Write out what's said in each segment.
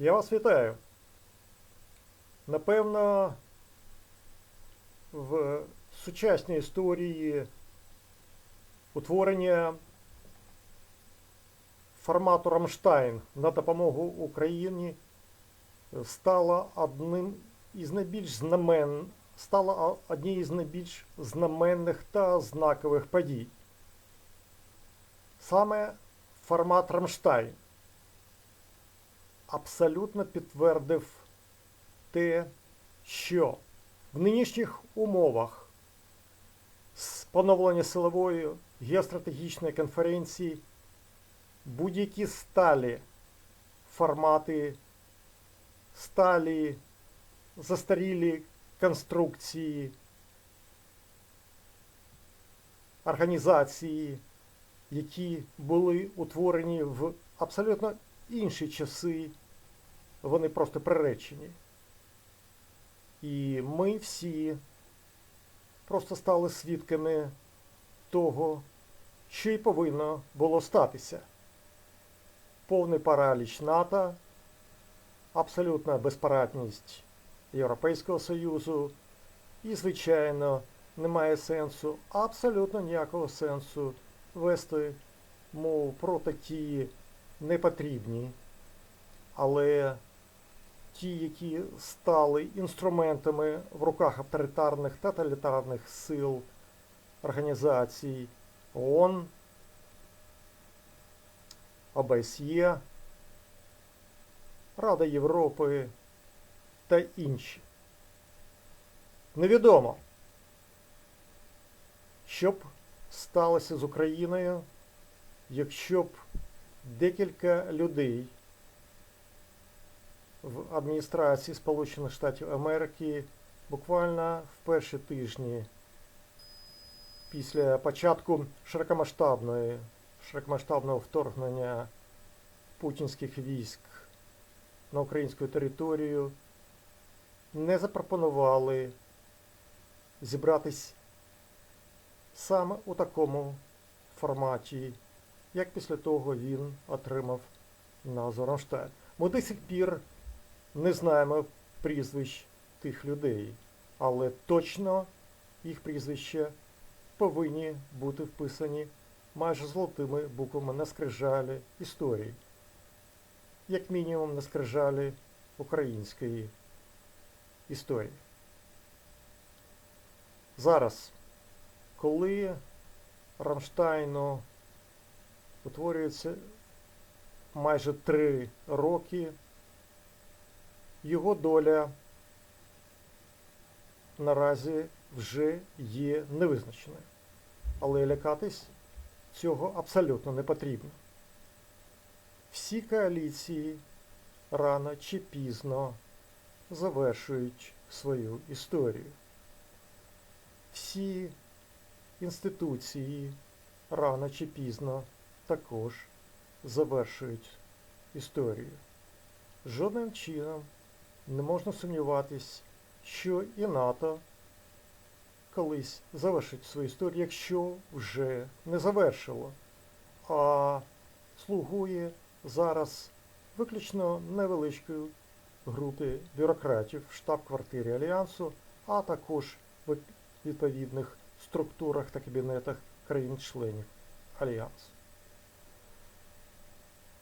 Я вас вітаю. Напевно, в сучасній історії утворення формату Рамштайн на допомогу Україні стало одним із найбільш знамен, стало однією з найбільш знаменних та знакових подій. Саме формат Рамштайн абсолютно підтвердив те, що в нинішніх умовах поновлення силової геостратегічної конференції будь-які сталі формати, сталі застарілі конструкції, організації, які були утворені в абсолютно інші часи, вони просто приречені. І ми всі просто стали свідками того, що й повинно було статися. Повний параліч НАТО, абсолютна безпарадність Європейського Союзу і, звичайно, немає сенсу, абсолютно ніякого сенсу вести мову про такі непотрібні, але ті, які стали інструментами в руках авторитарних тоталітарних сил організацій ООН, ОБСЄ, Рада Європи та інші. Невідомо, що б сталося з Україною, якщо б декілька людей в адміністрації Сполучених Штатів Америки буквально в перші тижні після початку широкомасштабної, широкомасштабного вторгнення путінських військ на українську територію не запропонували зібратись саме у такому форматі, як після того він отримав назву Рамштайн. Ми до сих пір не знаємо прізвищ тих людей, але точно їх прізвища повинні бути вписані майже золотими буквами на скрижалі історії, як мінімум на скрижалі української історії. Зараз, коли Рамштайну утворюється майже три роки, його доля наразі вже є невизначеною. Але лякатись цього абсолютно не потрібно. Всі коаліції рано чи пізно завершують свою історію. Всі інституції рано чи пізно також завершують історію. Жодним чином не можна сумніватись, що і НАТО колись завершить свою історію, якщо вже не завершило, а слугує зараз виключно невеличкої групи бюрократів в штаб-квартирі Альянсу, а також в відповідних структурах та кабінетах країн-членів Альянсу.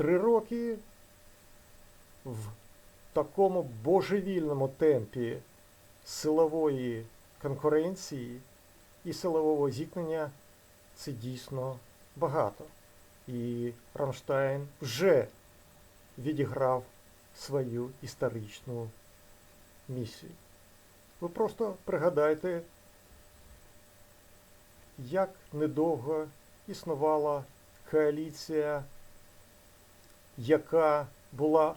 Три роки в такому божевільному темпі силової конкуренції і силового зіткнення це дійсно багато. І Рамштайн вже відіграв свою історичну місію. Ви просто пригадайте, як недовго існувала коаліція, яка була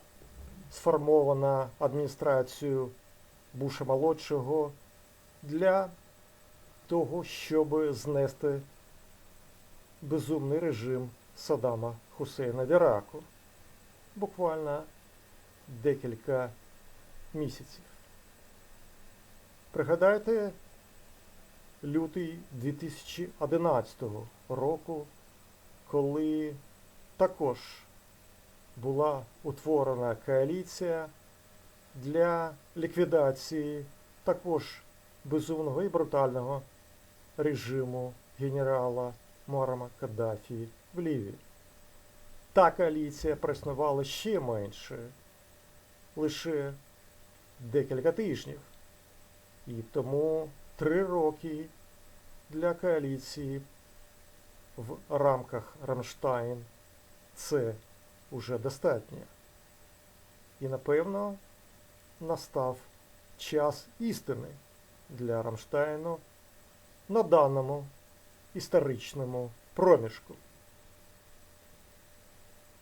сформована адміністрацією Буша молодшого для того, щоб знести безумний режим Саддама Хусейна в Іраку. Буквально декілька місяців. Пригадайте лютий 2011 року, коли також була утворена коаліція для ліквідації також безумного і брутального режиму генерала Муарама Каддафі в Лівії. Та коаліція проіснувала ще менше, лише декілька тижнів. І тому три роки для коаліції в рамках Рамштайн це уже достатньо. І напевно настав час істини для Рамштайну на даному історичному проміжку.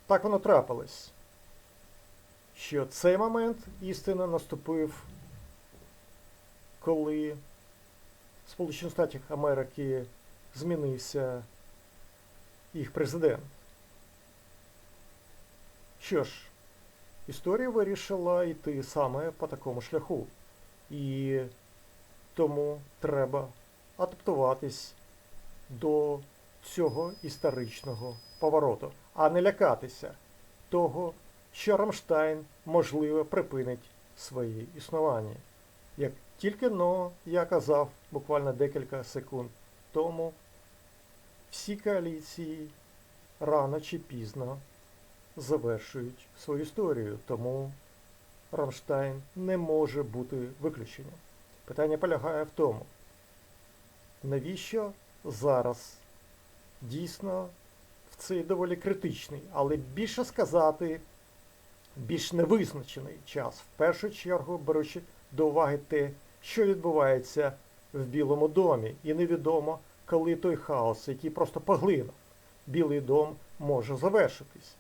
Так воно трапилось, що цей момент істини наступив, коли Штатів Америки змінився їх президент. Що ж, історія вирішила йти саме по такому шляху. І тому треба адаптуватись до цього історичного повороту, а не лякатися того, що Рамштайн, можливо, припинить своє існування. Як тільки но я казав буквально декілька секунд тому, всі коаліції рано чи пізно завершують свою історію, тому Рамштайн не може бути виключенням. Питання полягає в тому, навіщо зараз дійсно в цей доволі критичний, але більше сказати, більш невизначений час, в першу чергу беручи до уваги те, що відбувається в Білому домі, і невідомо, коли той хаос, який просто поглинув Білий дом, може завершитись.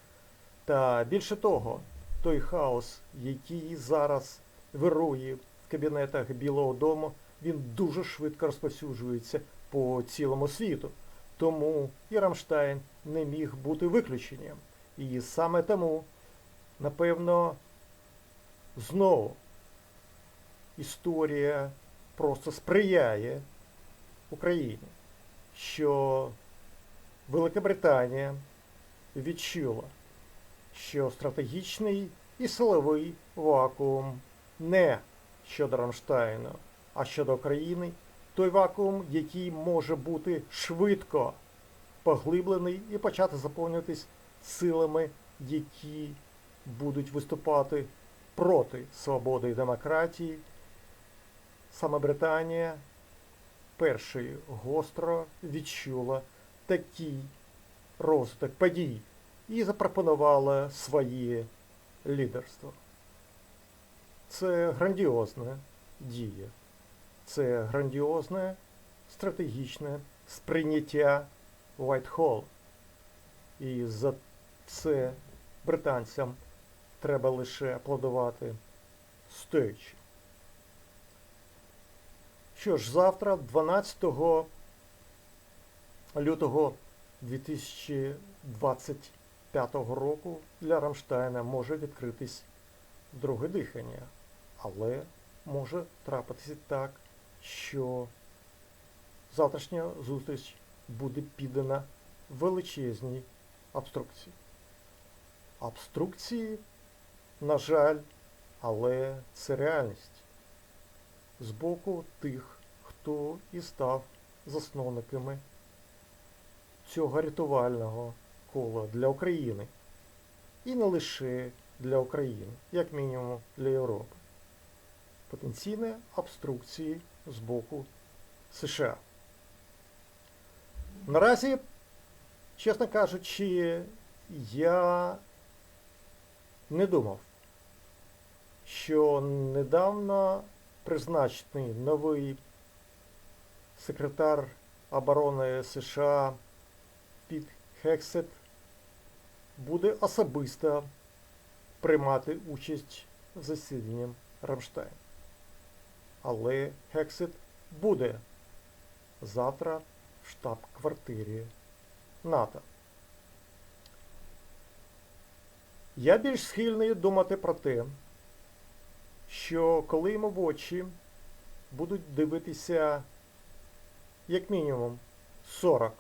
Та більше того, той хаос, який зараз вирує в кабінетах Білого дому, він дуже швидко розповсюджується по цілому світу. Тому і Рамштайн не міг бути виключенням. І саме тому, напевно, знову історія просто сприяє Україні, що Велика Британія відчула, що стратегічний і силовий вакуум не щодо Рамштайну, а щодо України той вакуум, який може бути швидко поглиблений і почати заповнюватись силами, які будуть виступати проти свободи і демократії. Саме Британія першою гостро відчула такий розвиток подій і запропонувала своє лідерство. Це грандіозна дія. Це грандіозне стратегічне сприйняття Whitehall. І за це британцям треба лише аплодувати стоячи. Що ж, завтра, 12 лютого 2025 року, для Рамштайна може відкритись друге дихання, але може трапитися так, що завтрашня зустріч буде піддана величезній обструкції. Обструкції, на жаль, але це реальність з боку тих, хто і став засновниками цього рятувального кола для України. І не лише для України, як мінімум для Європи. Потенційні обструкції з боку США. Наразі, чесно кажучи, я не думав, що недавно призначений новий секретар оборони США Піт Хексет буде особисто приймати участь в засіданні Рамштайн. Але Хексет буде завтра в штаб-квартирі НАТО. Я більш схильний думати про те, що коли йому в очі будуть дивитися як мінімум 40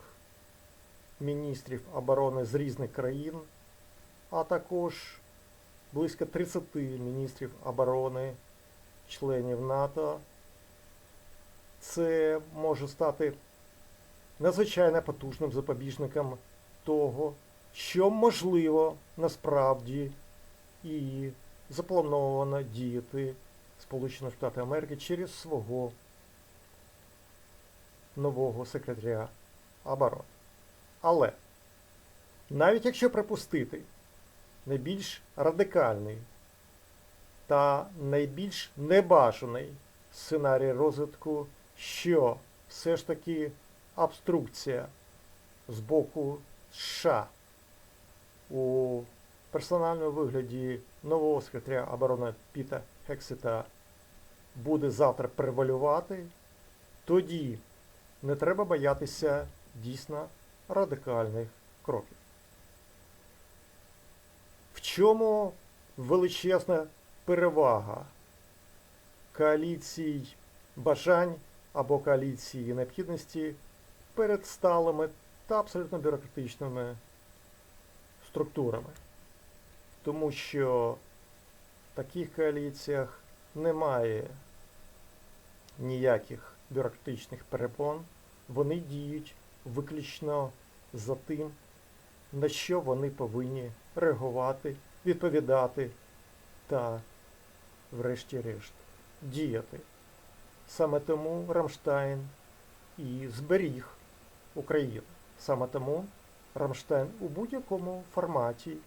міністрів оборони з різних країн, а також близько 30 міністрів оборони, членів НАТО. Це може стати надзвичайно потужним запобіжником того, що можливо насправді і заплановано діяти Сполучених Штатів Америки через свого нового секретаря оборони. Але навіть якщо припустити найбільш радикальний та найбільш небажаний сценарій розвитку, що все ж таки обструкція з боку США у персональному вигляді нового секретаря оборони Піта Хексета буде завтра превалювати, тоді не треба боятися дійсно радикальних кроків. В чому величезна перевага коаліцій бажань або коаліції необхідності перед сталими та абсолютно бюрократичними структурами? Тому що в таких коаліціях немає ніяких бюрократичних перепон, вони діють виключно за тим, на що вони повинні реагувати, відповідати та, врешті-решт, діяти. Саме тому Рамштайн і зберіг Україну. Саме тому Рамштайн у будь-якому форматі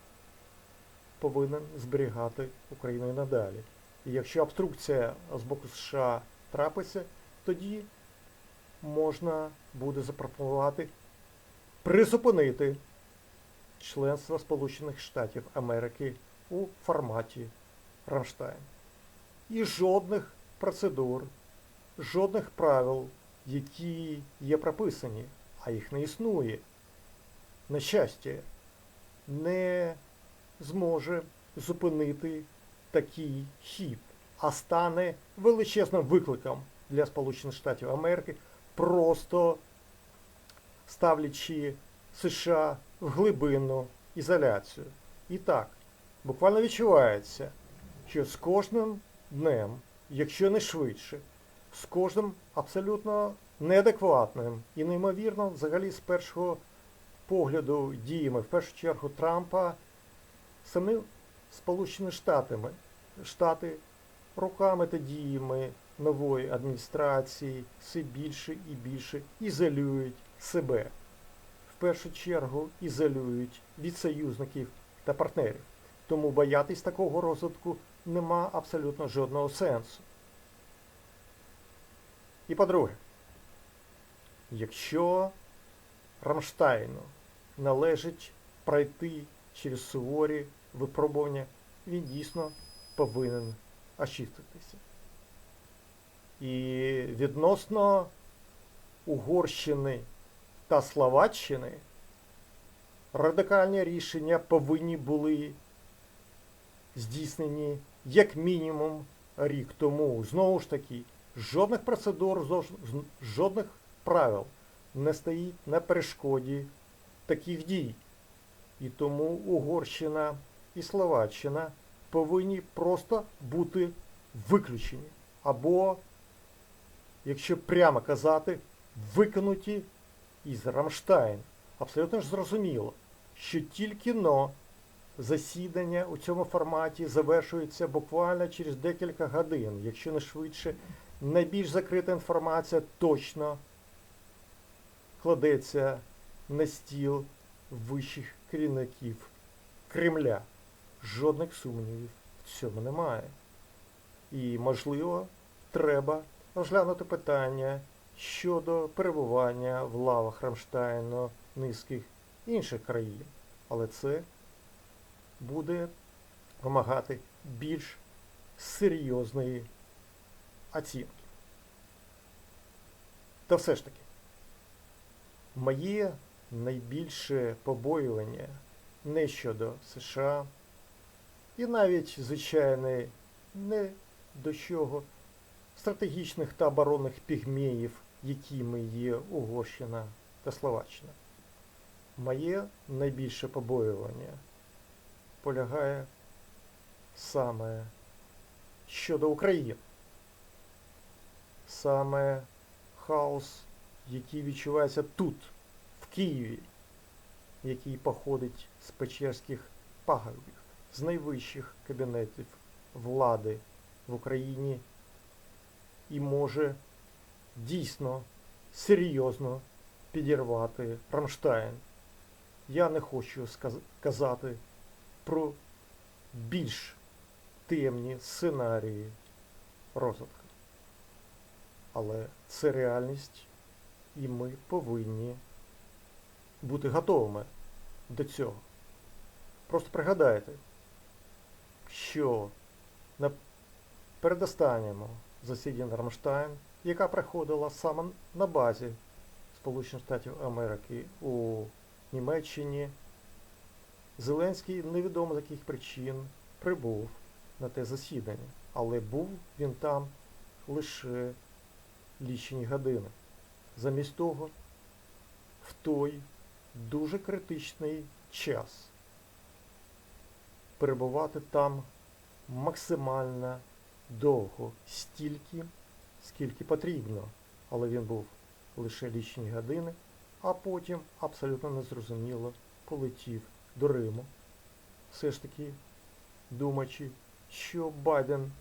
повинен зберігати Україну і надалі. І якщо обструкція з боку США трапиться, тоді можна буде запропонувати призупинити членство Сполучених Штатів Америки у форматі Рамштайн. І жодних процедур, жодних правил, які є прописані, а їх не існує, на щастя, не зможе зупинити такий хід, а стане величезним викликом для Сполучених Штатів Америки, просто ставлячи США в глибинну ізоляцію. І так, буквально відчувається, що з кожним днем, якщо не швидше, з кожним абсолютно неадекватним і неймовірно, взагалі з першого погляду діями, в першу чергу Трампа, самі Сполучені Штатами, Штати руками та діями нової адміністрації все більше і більше ізолюють себе. В першу чергу ізолюють від союзників та партнерів. Тому боятись такого розвитку нема абсолютно жодного сенсу. І по-друге, якщо Рамштайну належить пройти через суворі випробування, він дійсно повинен очиститися. І відносно Угорщини та Словаччини радикальні рішення повинні були здійснені як мінімум рік тому. Знову ж таки, жодних процедур, жодних правил не стоїть на перешкоді таких дій. І тому Угорщина і Словаччина повинні просто бути виключені. Або, якщо прямо казати, викинуті із Рамштайн. Абсолютно ж зрозуміло, що тільки но засідання у цьому форматі завершується буквально через декілька годин, якщо не швидше, найбільш закрита інформація точно кладеться на стіл вищих керівників Кремля. Жодних сумнівів в цьому немає. І, можливо, треба розглянути питання щодо перебування в лавах Рамштайну низьких інших країн. Але це буде вимагати більш серйозної оцінки. Та все ж таки, моє найбільше побоювання не щодо США і навіть, звичайно, не до чого стратегічних та оборонних пігмеїв, якими є Угорщина та Словаччина. Моє найбільше побоювання полягає саме щодо України. Саме хаос, який відчувається тут, в Києві, який походить з Печерських пагорбів, з найвищих кабінетів влади в Україні і може дійсно серйозно підірвати Рамштайн. Я не хочу казати про більш темні сценарії розвитку. Але це реальність, і ми повинні бути готовими до цього. Просто пригадайте, що на передостанньому засіданні Рамштайн, яка проходила саме на базі Сполучених Штатів Америки у Німеччині, Зеленський невідомо з яких причин прибув на те засідання, але був він там лише лічені години. Замість того, в той дуже критичний час перебувати там максимально довго, стільки, скільки потрібно. Але він був лише лічені години, а потім абсолютно незрозуміло полетів до Риму. Все ж таки думаючи, що Байден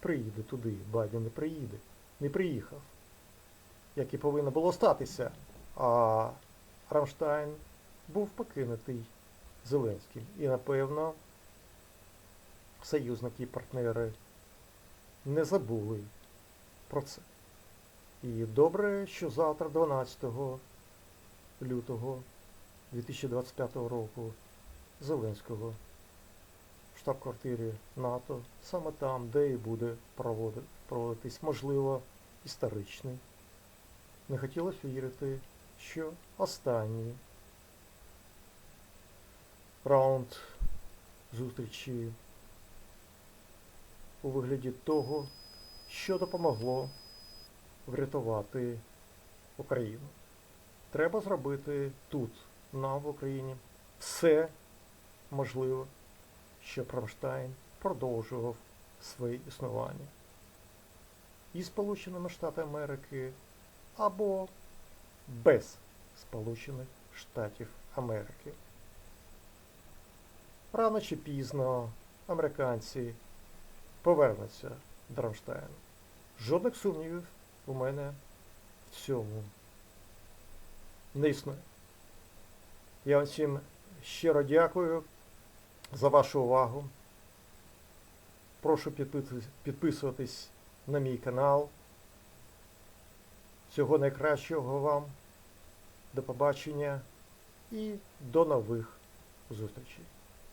приїде туди. Байден не приїде. Не приїхав. Як і повинно було статися. А Рамштайн був покинутий Зеленським. І, напевно, союзники і партнери не забули про це. І добре, що завтра, 12 лютого 2025 року, Зеленського в штаб-квартирі НАТО, саме там, де і буде проводитись, можливо, історичний. Не хотілося вірити, що останній раунд зустрічі у вигляді того, що допомогло врятувати Україну. Треба зробити тут, нам в Україні, все можливе, щоб Рамштайн продовжував своє існування. І Сполученими Штатами Америки або без Сполучених Штатів Америки. Рано чи пізно американці повернуться до Рамштайну. Жодних сумнівів у мене в цьому не існує. Я вам всім щиро дякую за вашу увагу. Прошу підписуватись- на мій канал. Всього найкращого вам. До побачення і до нових зустрічей.